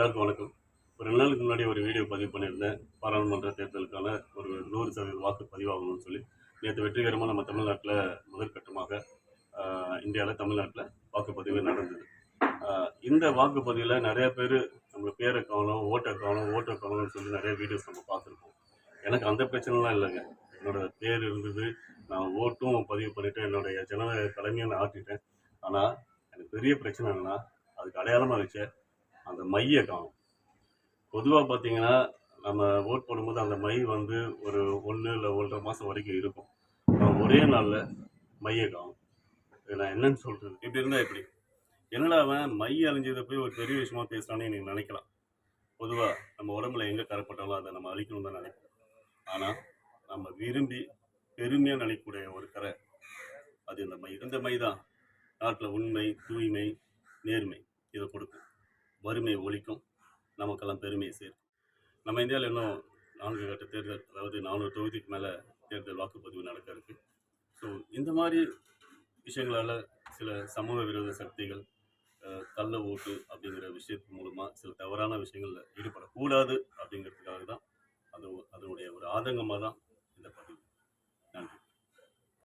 எல்லாருக்கும் வணக்கம். ஒரு ரெண்டு நாளுக்கு முன்னாடி ஒரு வீடியோ பதிவு பண்ணியிருந்தேன். பாராளுமன்ற தேர்தலுக்கான ஒரு நூறு சதவீத வாக்கு பதிவாகணும்னு சொல்லி. நேற்று வெற்றிகரமாக நம்ம தமிழ்நாட்டில் முதற்கட்டமாக இந்தியாவில் தமிழ்நாட்டில் வாக்குப்பதிவு நடந்தது. இந்த வாக்குப்பதிவில் நிறைய பேர் நம்ம பேரை காணும் ஓட்டை காணும் ஓட்டை காணும்னு சொல்லி நிறைய வீடியோஸ் நம்ம பார்த்துருப்போம் எனக்கு அந்த பிரச்சனைலாம் இல்லைங்க. என்னோட பேர் இருந்தது நான் ஓட்டும் பதிவு பண்ணிட்டேன் என்னுடைய ஜனநாயக கடமையை நான் ஆட்டிட்டேன். ஆனால் எனக்கு பெரிய பிரச்சனை என்னன்னா அதுக்கு அடையாளமாக வச்சேன் அந்த மைய காணும். பொதுவாக பார்த்தீங்கன்னா நம்ம ஓட் போடும்போது அந்த மை வந்து ஒரு ஒன்று இல்லை ஒன்றரை மாதம் வரைக்கும் இருக்கும். ஒரே நாளில் மைய காணும். நான் என்னன்னு சொல்கிறது இப்படி இருந்தால் எப்படி? என்னடா அவன் மை அழிஞ்சதை போய் ஒரு பெரிய விஷயமா பேசுகிறான்னு நீங்கள் நினைக்கலாம். பொதுவாக நம்ம உடம்புல எங்கே கரப்பட்டாலும் அதை நம்ம அழிக்கணும் தான் நினைப்போம். ஆனால் நம்ம விரும்பி பெருமையாக நினைக்கக்கூடிய ஒரு கரை அது இந்த மை. இந்த மை தான் நாட்டில் உண்மை தூய்மை நேர்மை இதை கொடுக்கும். வறுமை ஒழிக்கும். நமக்கெல்லாம் பெருமையை சேர்க்கும். நம்ம இந்தியாவில் இன்னும் நான்கு கட்ட தேர்தல் அதாவது நானூறு தொகுதிக்கு மேலே தேர்தல் வாக்குப்பதிவு நடக்க இருக்கு ஸோ இந்த மாதிரி விஷயங்களால் சில சமூக விரோத சக்திகள் கள்ள ஓட்டு அப்படிங்கிற விஷயத்து மூலமாக சில தவறான விஷயங்களில் ஈடுபடக்கூடாது அப்படிங்கிறதுக்காக தான் அது அதனுடைய ஒரு ஆதங்கமாக தான்